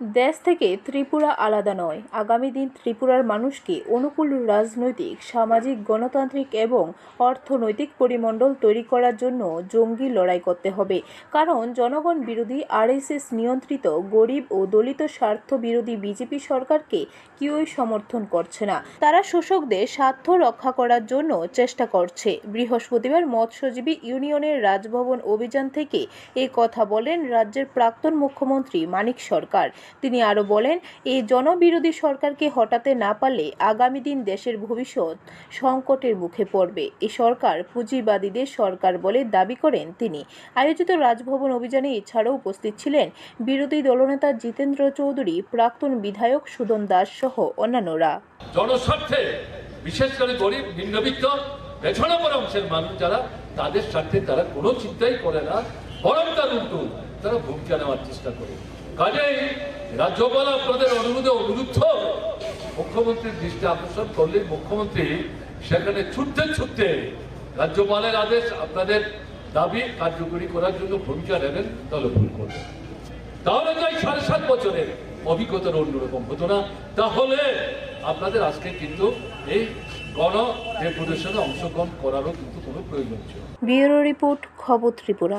দেশ থেকে ত্রিপুরা আলাদা নয়। আগামী দিন ত্রিপুরার মানুষকে অনুকূল রাজনৈতিক, সামাজিক, গণতান্ত্রিক এবং অর্থনৈতিক পরিমণ্ডল তৈরি করার জন্য জঙ্গি লড়াই করতে হবে। কারণ জনগণ বিরোধী আরএসএস নিয়ন্ত্রিত গরিব ও দলিত স্বার্থ বিরোধী বিজেপি সরকারকে কেউই সমর্থন করছে না। তারা শোষকদের স্বার্থ রক্ষা করার জন্য চেষ্টা করছে। বৃহস্পতিবার মৎস্যজীবী ইউনিয়নের রাজভবন অভিযান থেকে এই কথা বলেন রাজ্যের প্রাক্তন মুখ্যমন্ত্রী মানিক সরকার। তিনি আরও বলেন, এই জনবিরোধী সরকারকে হটাতে না পারলে আগামী দিন দেশের ভবিষ্যৎ সংকটের মুখে পড়বে। এই সরকার পুঁজিবাদীদের সরকার বলে দাবি করেন তিনি। আয়োজিত রাজভবন অভিযানে এছাড়াও উপস্থিত ছিলেন বিরোধী দলনেতা জিতেন্দ্র চৌধুরী, প্রাক্তন বিধায়ক সুদন দাস সহ অন্যান্যরা। জনস্বার্থে, বিশেষ করে গরিব, নিম্নবিত্ত পেছনে পড়া অংশের মানুষ যারা, তাদের স্বার্থে তারা কোনো চিন্তাই করে না। বরং তার উল্টো, তারা ভূমিকা নেওয়ার চেষ্টা করে। কাজেই রাজ্যপাল আপনাদের অনুরোধে অনুরুদ্ধ মুখ্যমন্ত্রীর দৃষ্টি আকর্ষণ করলে মুখ্যমন্ত্রী সেখানে ছুটতে ছুটতে রাজ্যপালের আদেশ আপনাদের দাবি কার্যকরী করার জন্য ভূমিকা নেবেন তাহলে ভুল করবেন তাহলে তো এই সাড়ে সাত বছরের অভিজ্ঞতার অন্যরকম হতো না, তাহলে আপনাদের আজকে কিন্তু এই গণ ডেপুটেশনে অংশগ্রহণ করারও কিন্তু কোনো প্রয়োজন ছিল। ব্যুরো রিপোর্ট, খবর ত্রিপুরা